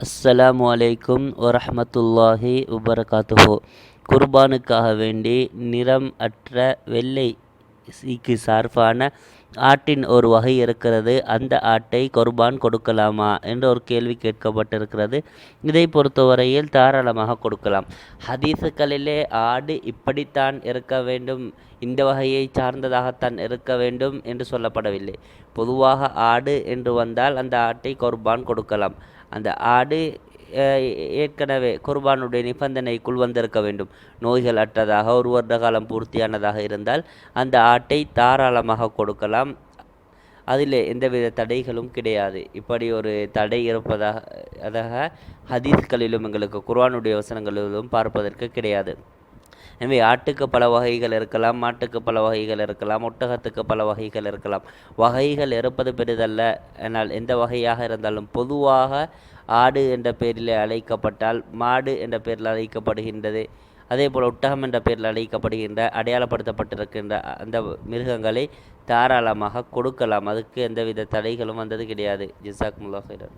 அஸ்ஸலாமு அலைக்கும் வரஹ்மத்துல்லாஹி வபரகாத்துஹு. குர்பானுக்காக வேண்டி நிறம் அற்ற வெள்ளை சீக்கு சார்பான ஆட்டின் ஒரு வகை இருக்கிறது. அந்த ஆட்டை குர்பான் கொடுக்கலாமா என்ற ஒரு கேள்வி கேட்கப்பட்டிருக்கிறது. இதை பொறுத்தவரையில் தாராளமாக கொடுக்கலாம். ஹதீஸுகளிலே ஆடு இப்படித்தான் இருக்க வேண்டும் இந்த வகையை சார்ந்ததாகத்தான் இருக்க வேண்டும் என்று சொல்லப்படவில்லை. பொதுவாக ஆடு என்று வந்தால் அந்த ஆட்டை குர்பான் கொடுக்கலாம். அந்த ஆடு ஏற்கனவே குர்பானுடைய நிபந்தனைக்குள் வந்திருக்க வேண்டும். நோய்கள் அற்றதாக ஒரு வருட காலம் பூர்த்தியானதாக இருந்தால் அந்த ஆட்டை தாராளமாக கொடுக்கலாம். அதில் எந்தவித தடைகளும் கிடையாது. இப்படி ஒரு தடை இருப்பதாக அதாக ஹதீஸ்களிலும் எங்களுக்கு குர்பானுடைய வசனங்களிலும் பார்ப்பதற்கு கிடையாது. எனவே ஆட்டுக்கு பல வகைகள் இருக்கலாம் மாட்டுக்கு பல வகைகள் இருக்கலாம் ஒட்டகத்துக்கு பல வகைகள் இருக்கலாம். வகைகள் இருப்பது பெரிதல்ல. ஆனால் எந்த வகையாக இருந்தாலும் பொதுவாக ஆடு என்ற பெயரில் அழைக்கப்பட்டால் மாடு என்ற பெயரில் அழைக்கப்படுகின்றது. அதே போல் ஒட்டகம் என்ற பெயரில் அழைக்கப்படுகின்ற அடையாளப்படுத்தப்பட்டிருக்கின்ற அந்த மிருகங்களை தாராளமாக கொடுக்கலாம். அதுக்கு எந்தவித தடைகளும் வந்தது கிடையாது. ஜிசாக் முல்லாஹிரன்